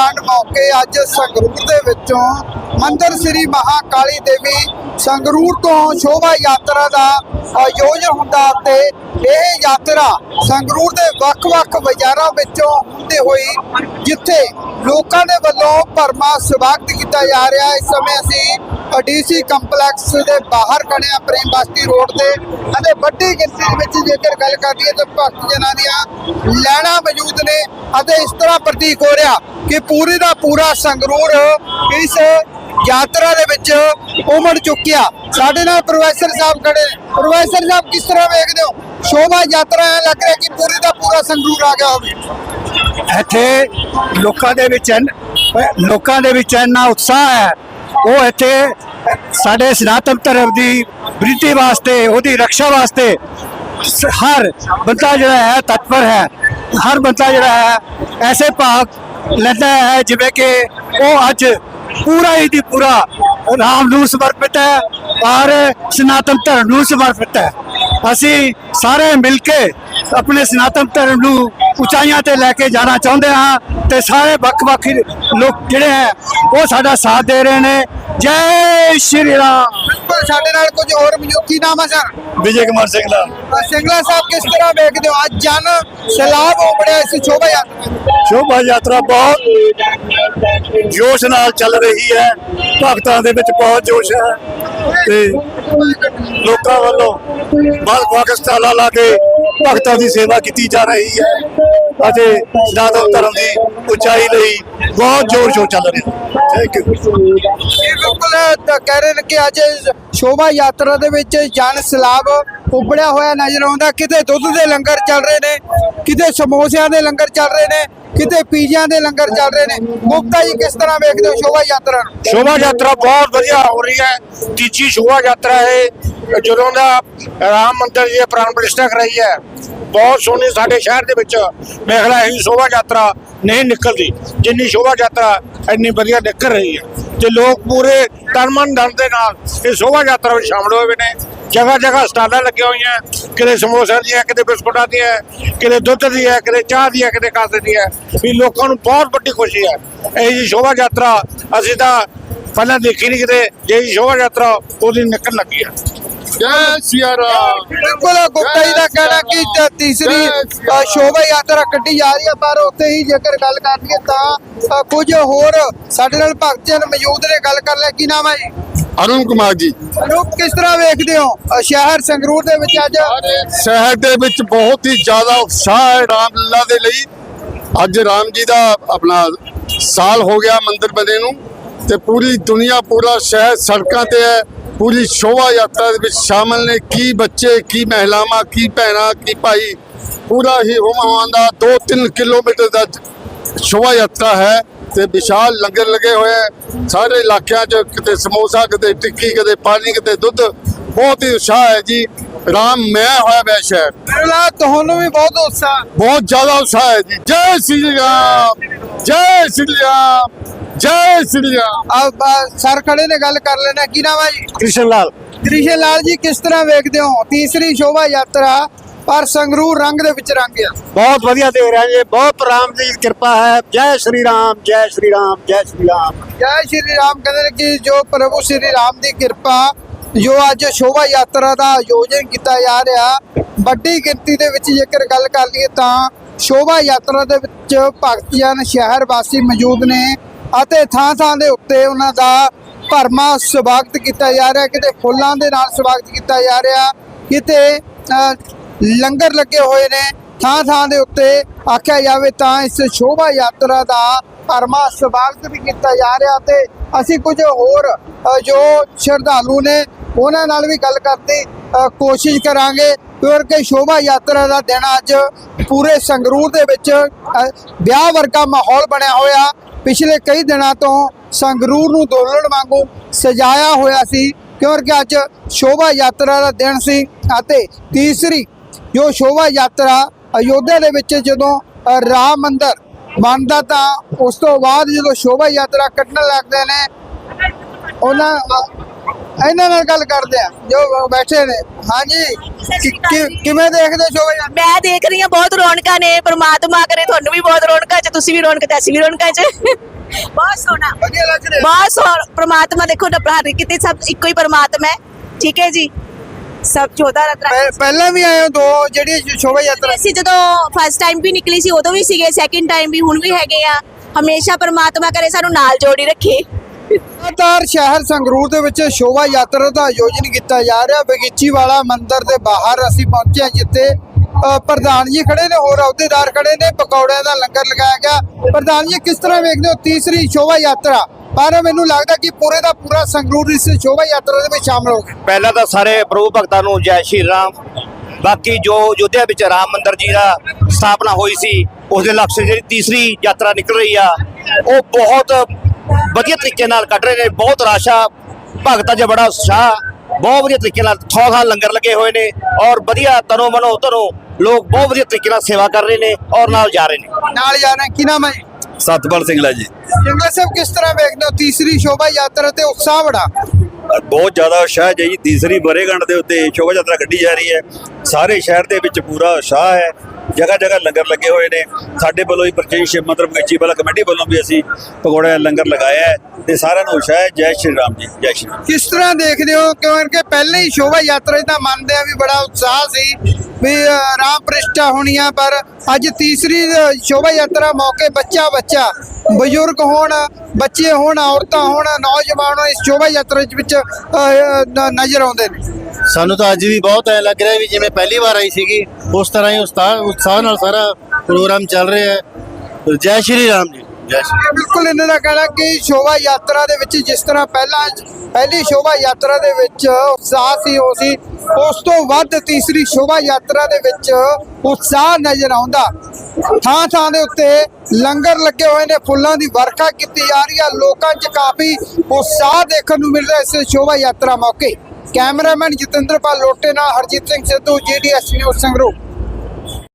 ਕਾਂਡ ਮੌਕੇ ਅੱਜ ਸੰਗਰੂਰ ਦੇ ਵਿੱਚੋਂ ਮੰਦਰ ਸ੍ਰੀ ਮਹਾਕਾਲੀ ਦੇਵੀ ਸੰਗਰੂਰ ਤੋਂ ਸ਼ੋਭਾ ਯਾਤਰਾ ਦਾ ਆਯੋਜਨ ਹੁੰਦਾ ਤੇ ਇਹ ਯਾਤਰਾ ਸੰਗਰੂਰ ਦੇ ਵੱਖ-ਵੱਖ ਬਾਜ਼ਾਰਾਂ ਵਿੱਚੋਂ ਹੁੰਦੇ ਹੋਈ, ਜਿੱਥੇ ਲੋਕਾਂ ਦੇ ਵੱਲੋਂ ਭਰਮਾ ਸਵਾਗਤ ਕੀਤਾ ਜਾ ਰਿਹਾ। ਇਸ ਸਮੇਂ ਅਸੀਂ ਡੀਸੀ ਕੰਪਲੈਕਸ ਦੇ ਬਾਹਰ ਖੜੇ ਹਾਂ, ਪ੍ਰੇਮ ਬਸਤੀ ਰੋਡ ਤੇ। ਅਤੇ ਵੱਡੀ ਗਿਣਤੀ ਦੇ ਵਿੱਚ ਜੇਕਰ ਗੱਲ ਕਰੀਏ ਤਾਂ ਭਗਤ ਜਨਾਂ ਦੀਆਂ ਲੈਣਾ ਮੌਜੂਦ ਨੇ। ਅਤੇ ਇਸ ਤਰ੍ਹਾਂ ਪ੍ਰਤੀਕ ਹੋ ਰਿਹਾ। ਕਿ ਪੂਰੀ ਦਾ ਪੂਰਾ ਸੰਗਰੂਰ ਇਸ ਯਾਤਰਾ ਦੇ ਵਿੱਚ ਉਮੜ ਚੁੱਕਿਆ। ਸਾਡੇ ਨਾਲ ਪ੍ਰੋਫੈਸਰ ਸਾਹਿਬ ਖੜੇ ਪ੍ਰੋਫੈਸਰ ਸਾਹਿਬ, ਕਿਸ ਤਰ੍ਹਾਂ ਵੇਖਦੇ ਹੋ? ਸ਼ੋਭਾ ਯਾਤਰਾ ਐਂ ਲੱਗ ਰਿਹਾ ਕਿ ਪੂਰੀ ਦਾ ਪੂਰਾ ਸੰਗਰੂਰ ਆ ਗਿਆ ਹੋਵੇ। ਇੱਥੇ ਲੋਕਾਂ ਦੇ ਵਿੱਚ ਲੋਕਾਂ ਦੇ ਵਿੱਚ ਇੰਨਾ ਉਤਸ਼ਾਹ ਹੈ। ਉਹ ਇੱਥੇ ਸਾਡੇ ਸਨਾਤਨ ਧਰਮ ਦੀ ਬ੍ਰਿਤੀ ਵਾਸਤੇ, ਉਹਦੀ ਰੱਖਿਆ ਵਾਸਤੇ ਹਰ ਬੰਦਾ ਜਿਹੜਾ ਹੈ ਤਤਪਰ ਹੈ। ਹਰ ਬੰਦਾ ਜਿਹੜਾ ਹੈ ਐਸੇ ਭਾਗ ਲੈਂਦਾ ਹੈ, ਜਿਵੇਂ ਕਿ ਉਹ ਅੱਜ ਪੂਰਾ ਹੀ ਦੀ ਪੂਰਾ ਰਾਮ ਨੂੰ ਸਮਰਪਿਤ ਹੈ, ਔਰ ਸਨਾਤਨ ਧਰਮ ਨੂੰ ਸਮਰਪਿਤ ਹੈ। ਅਸੀਂ ਸਾਰੇ ਮਿਲ ਕੇ ਆਪਣੇ ਸਨਾਤਨ ਧਰਮ ਨੂੰ ਉਚਾਈਆਂ ਤੇ ਲੈ ਕੇ ਜਾਣਾ ਚਾਹੁੰਦੇ ਹਾਂ ਤੇ ਸਾਰੇ ਵੱਖ-ਵੱਖ ਲੋਕ ਜਿਹੜੇ ਹੈ, ਉਹ ਸਾਡਾ ਸਾਥ ਦੇ ਰਹੇ ਨੇ। ਜੈ ਸ਼੍ਰੀ ਰਾਮ। ਬਿਲਕੁਲ ਸਾਡੇ ਨਾਲ ਕੁਝ ਹੋਰ ਮੌਜੂਦ ਕੀ ਨਾਮ ਹੈ ਸਰ? ਵਿਜੇ ਕੁਮਾਰ ਸਿੰਘਲਾ ਅ, ਸਿੰਗਲਾ ਸਾਹਿਬ ਕਿਸ ਤਰ੍ਹਾਂ ਵੇਖਦੇ ਹੋ? ਅੱਜ ਜਨ ਸਲਾਬ ਉਮੜਿਆ ਇਸ ਸ਼ੋਭਾ ਯਾਤਰਾ। ਸ਼ੋਭਾ ਯਾਤਰਾ ਬਹੁਤ ਜੋਸ਼ ਨਾਲ ਚੱਲ ਰਹੀ ਹੈ। ਭਗਤਾਂ ਦੇ ਵਿੱਚ ਬਹੁਤ ਜੋਸ਼ ਹੈ ਤੇ ਲੋਕਾਂ ਵੱਲੋਂ ਬਲ ਪਾਕਿਸਤਾਨ ਲਾ ਕੇ ਭਗਤਾਂ ਦੀ ਸੇਵਾ ਕੀਤੀ ਜਾ ਰਹੀ ਹੈ। ਅਤੇ ਸਨਾਤਨ ਧਰਮ ਦੀ ਉਚਾਈ ਲਈ ਬਹੁਤ ਜ਼ੋਰ ਸ਼ੋਰ ਚੱਲ ਰਿਹਾ। ਥੈਂਕ ਯੂ ਇਹ ਬਿਲਕੁਲ ਤਾਂ ਕਹਿ ਰਹੇ ਨੇ ਕਿ ਅੱਜ ਸ਼ੋਭਾ ਯਾਤਰਾ ਦੇ ਵਿੱਚ ਜਨ ਸਲਾਬ ਉਬੜਿਆ ਹੋਇਆ ਨਜ਼ਰ ਆਉਂਦਾ। ਕਿਤੇ ਦੁੱਧ ਦੇ ਲੰਗਰ ਚੱਲ ਰਹੇ ਨੇ ਕਿਤੇ ਸਮੋਸਿਆਂ ਦੇ ਲੰਗਰ ਚੱਲ ਰਹੇ ਨੇ ਕਿਤੇ ਪੀਜ਼ਿਆਂ ਦੇ ਲੰਗਰ ਚੱਲ ਰਹੇ ਨੇ। ਗੁਪਤਾ ਜੀ ਕਿਸ ਤਰ੍ਹਾਂ ਵੇਖਦੇ ਹੋ ਸ਼ੋਭਾ ਯਾਤਰਾ ਨੂੰ? ਸ਼ੋਭਾ ਯਾਤਰਾ ਬਹੁਤ ਵਧੀਆ ਹੋ ਰਹੀ ਹੈ। ਤੀਜੀ ਸ਼ੋਭਾ ਯਾਤਰਾ ਹੈ। ਜਦੋਂ ਦਾ ਰਾਮ ਮੰਦਿਰ ਜੀ ਪ੍ਰਾਣ ਪ੍ਰਤਿਸ਼ਠਾ ਕਰਾਈ ਹੈ ਬਹੁਤ ਸੋਹਣੀ ਸਾਡੇ ਸ਼ਹਿਰ ਦੇ ਵਿੱਚ ਮੇਖਲਾ ਹੀ ਸ਼ੋਭਾ ਯਾਤਰਾ ਨਹੀਂ ਨਿਕਲਦੀ। ਜਿੰਨੀ ਸ਼ੋਭਾ ਯਾਤਰਾ ਇੰਨੀ ਵਧੀਆ ਨਿਕਲ ਰਹੀ ਹੈ। ਤੇ ਲੋਕ ਪੂਰੇ ਤਨਮਨ ਧਨ ਦੇ ਨਾਲ ਇਹ ਸ਼ੋਭਾ ਯਾਤਰਾ ਵਿੱਚ ਸ਼ਾਮਲ ਹੋਏ ਨੇ। ਜਗ੍ਹਾ ਜਗ੍ਹਾ ਸਟਾਲਾਂ ਲੱਗੀਆਂ ਹੋਈਆਂ ਕਿਤੇ ਸਮੋਸਿਆਂ ਦੀਆਂ ਕਿਤੇ ਬਿਸਕੁਟਾਂ ਦੀਆਂ ਕਿਤੇ ਦੁੱਧ ਦੀ ਹੈ, ਕਿਤੇ ਚਾਹ ਦੀ ਹੈ, ਕਿਤੇ ਕਾਸੇ ਦੀ ਹੈ। ਵੀ ਲੋਕਾਂ ਨੂੰ ਬਹੁਤ ਵੱਡੀ ਖੁਸ਼ੀ ਹੈ। ਇਹ ਜੀ ਸ਼ੋਭਾ ਯਾਤਰਾ ਅਸੀਂ ਤਾਂ ਪਹਿਲਾਂ ਦੇਖੀ ਨਹੀਂ ਕਿਤੇ। ਜੇ ਸ਼ੋਭਾ ਯਾਤਰਾ ਉਹਦੀ ਨਿਕਲ ਲੱਗੀ ਹੈ। ਜੈ ਸਿਆ ਰਾਮ। ਬਿਲਕੁਲ ਗੁਪਤਾ ਜੀ ਦਾ ਕਹਿਣਾ ਕਿ ਤੀਸਰੀ ਸ਼ੋਭਾ ਯਾਤਰਾ ਕੱਢੀ ਜਾ ਰਹੀ ਹੈ ਪਰ ਉੱਥੇ ਹੀ ਜੇਕਰ ਗੱਲ ਕਰੀਏ ਤਾਂ ਕੁਝ ਹੋਰ ਸਾਡੇ ਨਾਲ ਭਗਤ ਜਨ ਮੌਜੂਦ ਨੇ ਗੱਲ ਕਰ ਲੈ ਕੀ ਨਾਮ ਹੈ ਜੀ? ਅਰੁਣ ਕੁਮਾਰ ਜੀ। ਅਨੂਪ ਕਿਸ ਤਰ੍ਹਾਂ ਵੇਖਦੇ ਹੋ? ਸ਼ਹਿਰ ਸੰਗਰੂਰ ਦੇ ਵਿੱਚ ਅੱਜ? ਸ਼ਹਿਰ ਦੇ ਵਿੱਚ ਬਹੁਤ ਹੀ ਜ਼ਿਆਦਾ ਉਤਸ਼ਾਹ ਹੈ ਰਾਮਲੀਲਾ ਦੇ ਲਈ। ਅੱਜ ਰਾਮ ਜੀ ਦਾ ਆਪਣਾ ਸਾਲ ਹੋ ਗਿਆ ਮੰਦਿਰ ਬਣੇ ਨੂੰ ਤੇ ਪੂਰੀ ਦੁਨੀਆ ਪੂਰਾ ਸ਼ਹਿਰ ਸੜਕਾਂ ਤੇ ਹੈ। ਪੂਰੀ ਸ਼ੋਭਾ ਯਾਤਰਾ ਦੇ ਵਿੱਚ ਸ਼ਾਮਲ ਨੇ। ਕੀ ਬੱਚੇ ਕੀ ਮਹਿਲਾਵਾਂ ਕੀ ਭੈਣਾਂ ਕੀ ਭਾਈ? ਪੂਰਾ ਹੀ ਹੋਮਾਂ ਦਾ 2-3 ਕਿਲੋਮੀਟਰ ਦਾ ਸ਼ੋਭਾ ਯਾਤਰਾ ਹੈ ਤੇ ਵਿਸ਼ਾਲ ਲੰਗਰ ਲੱਗੇ ਹੋਏ ਸਾਰੇ ਇਲਾਕਿਆਂ 'ਚ ਕਿਤੇ ਸਮੋਸਾ ਕਿਤੇ ਟਿੱਕੀ ਕਿਤੇ ਪਾਣੀ ਕਿਤੇ ਦੁੱਧ। ਬਹੁਤ ਹੀ ਉਤਸ਼ਾਹ ਹੈ ਜੀ। ਰਾਮ ਮੈਂ ਹੋਇਆ ਸ਼ਹਿਰ ਬਿਰਲਾ ਤੁਹਾਨੂੰ ਵੀ ਬਹੁਤ ਉਤਸ਼ਾਹ। ਬਹੁਤ ਜ਼ਿਆਦਾ ਉਤਸ਼ਾਹ ਹੈ ਜੀ। ਜੈ ਸ਼੍ਰੀ ਰਾਮ ਜੈ ਸ਼੍ਰੀ ਰਾਮ। ਜੈ ਸ਼੍ਰੀ ਰਾਮ ਆ ਆ, ਸਰ ਖੜੇ ਨੇ ਗੱਲ ਕਰ ਲੈਣਾ ਕੀ ਨਾਮ ਹੈ ਜੀ? ਕ੍ਰਿਸ਼ਨ ਲਾਲ। ਕ੍ਰਿਸ਼ਨ ਲਾਲ ਜੀ ਕਿਸ ਤਰ੍ਹਾਂ ਵੇਖਦੇ ਹੋ? ਤੀਸਰੀ ਸ਼ੋਭਾ ਯਾਤਰਾ ਪਰ ਸੰਗਰੂਰ ਰੰਗ ਦੇ ਵਿੱਚ ਰੰਗਿਆ ਬਹੁਤ ਵਧੀਆ ਦੇਖ ਰਿਹਾ ਜੀ ਬਹੁਤ ਰਾਮ ਦੀ ਕਿਰਪਾ ਹੈ। ਜੈ ਸ਼੍ਰੀ ਰਾਮ ਜੈ ਸ਼੍ਰੀ ਰਾਮ ਜੈ ਸ਼੍ਰੀ ਰਾਮ। ਜੈ ਸ਼੍ਰੀ ਰਾਮ ਕਹਿੰਦੇ ਨੇ ਕਿ ਜੋ ਪ੍ਰਭੂ ਸ਼੍ਰੀ ਰਾਮ ਦੀ ਕਿਰਪਾ ਜੋ ਅੱਜ ਸ਼ੋਭਾ ਯਾਤਰਾ ਦਾ ਆਯੋਜਨ ਕੀਤਾ ਜਾ ਰਿਹਾ ਵੱਡੀ ਗਿਣਤੀ ਦੇ ਵਿੱਚ ਜੇਕਰ ਗੱਲ ਕਰ ਲਈਏ ਤਾਂ ਸ਼ੋਭਾ ਯਾਤਰਾ ਦੇ ਵਿੱਚ ਭਗਤ ਜਨ ਸ਼ਹਿਰ ਵਾਸੀ ਮੌਜੂਦ ਨੇ। ਅਤੇ ਥਾਂ ਥਾਂ ਦੇ ਉੱਤੇ ਉਹਨਾਂ ਦਾ ਭਰਮਾ ਸਵਾਗਤ ਕੀਤਾ ਜਾ ਰਿਹਾ, ਕਿਤੇ ਫੁੱਲਾਂ ਦੇ ਨਾਲ ਸਵਾਗਤ ਕੀਤਾ ਜਾ ਰਿਹਾ, ਕਿਤੇ ਲੰਗਰ ਲੱਗੇ ਹੋਏ ਨੇ। ਥਾਂ ਥਾਂ ਦੇ ਉੱਤੇ ਆਖਿਆ ਜਾਵੇ ਤਾਂ ਇਸ ਸ਼ੋਭਾ ਯਾਤਰਾ ਦਾ ਭਰਮਾ ਸਵਾਗਤ ਵੀ ਕੀਤਾ ਜਾ ਰਿਹਾ ਤੇ ਅਸੀਂ ਕੁਝ ਹੋਰ ਜੋ ਸ਼ਰਧਾਲੂ ਨੇ ਉਹਨਾਂ ਨਾਲ ਵੀ ਗੱਲ ਕਰਨ ਦੀ ਕੋਸ਼ਿਸ਼ ਕਰਾਂਗੇ, ਕਿਉਂਕਿ ਸ਼ੋਭਾ ਯਾਤਰਾ ਦਾ ਦਿਨ ਅੱਜ ਪੂਰੇ ਸੰਗਰੂਰ ਦੇ ਵਿੱਚ ਵਿਆਹ ਵਰਗਾ ਮਾਹੌਲ ਬਣਿਆ ਹੋਇਆ। ਪਿਛਲੇ ਕਈ ਦਿਨਾਂ ਤੋਂ ਸੰਗਰੂਰ ਨੂੰ ਦੋਲਣ ਵਾਂਗੂ ਸਜਾਇਆ ਹੋਇਆ ਸੀ, ਕਿਉਂਕਿ ਅੱਜ ਸ਼ੋਭਾ ਯਾਤਰਾ ਦਾ ਦਿਨ ਸੀ ਅਤੇ ਤੀਸਰੀ ਜੋ ਸ਼ੋਭਾ ਯਾਤਰਾ ਅਯੋਧਿਆ ਦੇ ਵਿੱਚ ਜਦੋਂ ਰਾਮ ਮੰਦਰ ਬਣਦਾ ਤਾਂ ਉਸ ਤੋਂ ਬਾਅਦ ਜਦੋਂ ਸ਼ੋਭਾ ਯਾਤਰਾ ਕੱਢਣ ਲੱਗਦੇ ਨੇ, ਉਹਨਾਂ ਇਹਨਾਂ ਨਾਲ ਗੱਲ ਕਰਦੇ ਆ ਜੋ ਬੈਠੇ ਨੇ। ਹਾਂਜੀ ਕਿਵੇਂ ਦੇਖਦੇ ਸ਼ੋਭਾ ਯਾਤਰਾ? ਮੈਂ ਦੇਖ ਰਹੀ ਹਾਂ ਬਹੁਤ ਰੌਣਕਾਂ ਨੇ ਪ੍ਰਮਾਤਮਾ ਕਰੇ ਤੁਹਾਨੂੰ ਵੀ ਬਹੁਤ ਰੌਣਕਾਂ ਚ ਤੁਸੀਂ ਵੀ ਰੌਣਕ ਤੇ ਅਸੀਂ ਵੀ ਰੌਣਕਾਂ ਚ। ਬਹੁਤ ਸੋਹਣਾ। ਵਧੀਆ ਲੱਗ ਰਿਹਾ। ਬਹੁਤ ਸੋਹਣਾ। ਪ੍ਰਮਾਤਮਾ ਦੇਖੋ ਹਰ ਕਿਤੇ ਸਭ ਇੱਕੋ ਹੀ ਪ੍ਰਮਾਤਮਾ ਹੈ। ਠੀਕ ਹੈ ਜੀ? ਸਭ ਚੌਦਾ ਰਤਨ ਪਹਿ- ਪਹਿਲਾਂ ਵੀ ਆਏ ਹੋ ਦੋ ਜਿਹੜੀ ਸ਼ੋਭਾ ਯਾਤਰਾ ਅਸੀਂ ਜਦੋਂ ਫਸਟ ਟਾਈਮ ਵੀ ਨਿਕਲੀ ਸੀ ਉਦੋਂ ਵੀ ਸੀਗੇ ਸੈਕਿੰਡ ਟਾਈਮ ਵੀ ਹੁਣ ਵੀ ਹੈਗੇ ਆ। ਹਮੇਸ਼ਾ ਪ੍ਰਮਾਤਮਾ ਕਰੇ ਸਾਨੂੰ ਨਾਲ ਜੋੜੀ ਰੱਖੇ। ਲਗਾਤਾਰ ਸ਼ਹਿਰ ਸੰਗਰੂਰ ਦੇ ਵਿੱਚ ਸ਼ੋਭਾ ਯਾਤਰਾ ਦਾ ਆਯੋਜਨ ਕੀਤਾ ਜਾ ਰਿਹਾ। ਬਗੀਚੀ ਵਾਲਾ ਮੰਦਿਰ ਦੇ ਬਾਹਰ ਅਸੀਂ ਪਹੁੰਚੇ ਹਾਂ, ਜਿੱਥੇ ਪ੍ਰਧਾਨ ਜੀ ਖੜੇ ਨੇ, ਹੋਰ ਅਹੁਦੇਦਾਰ ਖੜੇ ਨੇ, ਪਕੌੜਿਆਂ ਦਾ ਲੰਗਰ ਲਗਾਇਆ ਗਿਆ। ਪ੍ਰਧਾਨ ਜੀ ਕਿਸ ਤਰ੍ਹਾਂ ਵੇਖਦੇ ਹੋ? ਤੀਸਰੀ ਸ਼ੋਭਾ ਯਾਤਰਾ। ਪਰ ਮੈਨੂੰ ਲੱਗਦਾ ਕਿ ਪੂਰੇ ਦਾ ਪੂਰਾ ਸੰਗਰੂਰ ਇਸ ਸ਼ੋਭਾ ਯਾਤਰਾ ਦੇ ਵਿੱਚ ਸ਼ਾਮਲ ਹੋ ਗਿਆ ਪਹਿਲਾਂ ਤਾਂ ਸਾਰੇ ਪ੍ਰਭੂ ਭਗਤਾਂ ਨੂੰ ਜੈ ਸ਼੍ਰੀ ਰਾਮ। ਬਾਕੀ ਜੋ ਯੋਧਿਆ ਵਿੱਚ ਰਾਮ ਮੰਦਿਰ ਜੀ ਦਾ ਸਥਾਪਨਾ ਹੋਈ ਸੀ, ਉਸ ਦੇ ਲਕਸ਼ ਜਿਹੜੀ ਤੀਸਰੀ ਯਾਤਰਾ ਨਿਕਲ ਰਹੀ ਆ, ਉਹ ਬਹੁਤ ਵਧੀਆ ਤਰੀਕੇ ਨਾਲ ਕੱਢ ਰਹੇ ਨੇ ਬਹੁਤ ਰਾਸ਼ਾ ਭਗਤਾਂ 'ਚ ਬੜਾ ਉਤਸ਼ਾਹ ਬਹੁਤ ਵਧੀਆ ਤਰੀਕੇ ਨਾਲ ਥਾਂ ਥਾਂ ਲੰਗਰ ਲੱਗੇ ਹੋਏ ਨੇ ਔਰ ਵਧੀਆ ਤਨੋ ਮਨੋ ਧਨੋ ਲੋਕ ਬਹੁਤ ਵਧੀਆ ਤਰੀਕੇ ਨਾਲ ਸੇਵਾ ਕਰ ਰਹੇ ਨੇ ਔਰ ਨਾਲ ਜਾ ਰਹੇ ਨੇ। ਨਾਲ ਜਾਣਾ ਕੀ ਨਾਮ ਹੈ ਸਤਪਾਲ ਸਿੰਘਲਾ ਜੀ। ਜੰਗਲ ਸਾਹਿਬ ਕਿਸ ਤਰ੍ਹਾਂ ਵੇਖਦੇ ਹੋ? ਤੀਸਰੀ ਸ਼ੋਭਾ ਯਾਤਰਾ ਤੇ ਉਤਸ਼ਾਹ ਬੜਾ। ਬਹੁਤ ਜ਼ਿਆਦਾ ਉਤਸ਼ਾਹ ਹੈ ਜੀ। ਤੀਸਰੀ ਬਰੇਗੰਢ ਦੇ ਉੱਤੇ ਸ਼ੋਭਾ ਯਾਤਰਾ ਕੱਢੀ ਜਾ ਰਹੀ ਹੈ। ਸਾਰੇ ਸ਼ਹਿਰ ਦੇ ਵਿੱਚ ਪੂਰਾ ਉਤਸ਼ਾਹ ਹੈ। ਜਗ੍ਹਾ ਜਗ੍ਹਾ ਲੰਗਰ ਲੱਗੇ ਹੋਏ ਨੇ। ਸਾਡੇ ਵੱਲੋਂ ਹੀ ਪ੍ਰਚੇਸ਼ ਮਤਲਬ ਗੱਚੀ ਵਾਲਾ ਕਮੇਟੀ ਵੱਲੋਂ ਵੀ ਅਸੀਂ ਪਕੌੜੇ ਲੰਗਰ ਲਗਾਇਆ ਹੈ ਤੇ ਸਾਰਿਆਂ ਨੂੰ ਉਤਸ਼ਾਹ ਹੈ। ਜੈ ਸ਼੍ਰੀ ਰਾਮ ਜੀ, ਜੈ ਸ਼੍ਰੀ ਰਾਮ। ਕਿਸ ਤਰ੍ਹਾਂ ਦੇਖਦੇ ਹੋ? ਕਿਉਂਕਿ ਪਹਿਲੇ ਹੀ ਸ਼ੋਭਾ ਯਾਤਰਾ 'ਚ ਮੰਨਦੇ ਆ ਵੀ ਬੜਾ ਉਤਸ਼ਾਹ ਸੀ ਵੀ ਰਾਮ ਪ੍ਰਿਸ਼ਟਾ ਹੋਣੀ ਆ, ਪਰ ਅੱਜ ਤੀਸਰੀ ਸ਼ੋਭਾ ਯਾਤਰਾ ਮੌਕੇ ਬੱਚਾ ਬੱਚਾ ਬਜ਼ੁਰਗ ਹੋਣ, ਬੱਚੇ ਹੋਣ, ਔਰਤਾਂ ਹੋਣ, ਨੌਜਵਾਨ ਇਸ ਸ਼ੋਭਾ ਯਾਤਰਾ ਵਿੱਚ ਨਜ਼ਰ ਆਉਂਦੇ ਨੇ। ਸਾਨੂੰ ਤਾਂ ਅੱਜ ਵੀ ਬਹੁਤ ਐ ਲੱਗ ਰਿਹਾ ਵੀ ਜਿਵੇਂ ਪਹਿਲੀ ਵਾਰ ਆਈ ਸੀਗੀ, ਉਸ ਤਰ੍ਹਾਂ ਹੀ ਉਤਸ਼ਾਹ ਨਾਲ ਸਾਰਾ ਪ੍ਰੋਗਰਾਮ ਚੱਲ ਰਿਹਾ ਹੈ। ਜੈ ਸ਼੍ਰੀ ਰਾਮ ਜੀ, ਜੈ ਸ਼੍ਰੀ ਬਿਲਕੁਲ ਇਹਨਾਂ ਦਾ ਕਹਿਣਾ ਕਿ ਸ਼ੋਭਾ ਯਾਤਰਾ ਦੇ ਵਿੱਚ ਜਿਸ ਤਰ੍ਹਾਂ ਪਹਿਲਾਂ ਪਹਿਲੀ ਸ਼ੋਭਾ ਯਾਤਰਾ ਦੇ ਵਿੱਚ ਉਤਸ਼ਾਹ ਸੀ, ਉਹ ਸੀ। ਉਸ ਤੋਂ ਵੱਧ ਤੀਸਰੀ ਸ਼ੋਭਾ ਯਾਤਰਾ ਦੇ ਵਿੱਚ ਉਤਸ਼ਾਹ ਨਜ਼ਰ ਆਉਂਦਾ। ਥਾਂ ਥਾਂ ਦੇ ਉੱਤੇ ਲੰਗਰ ਲੱਗੇ ਹੋਏ ਨੇ, ਫੁੱਲਾਂ ਦੀ ਵਰਖਾ ਕੀਤੀ ਜਾ ਰਹੀ ਹੈ। ਲੋਕਾਂ 'ਚ ਕਾਫੀ ਉਤਸ਼ਾਹ ਦੇਖਣ ਨੂੰ ਮਿਲ ਰਿਹਾ ਇਸ ਸ਼ੋਭਾ ਯਾਤਰਾ ਮੌਕੇ। ਕੈਮਰਾਮੈਨ ਜਤਿੰਦਰਪਾਲ ਲੋਟੇ ਨਾਲ ਹਰਜੀਤ ਸਿੰਘ ਸਿੱਧੂ ਜੀਡੀਐਸ ਨਿਊਜ਼ ਸੰਗਰੂਰ।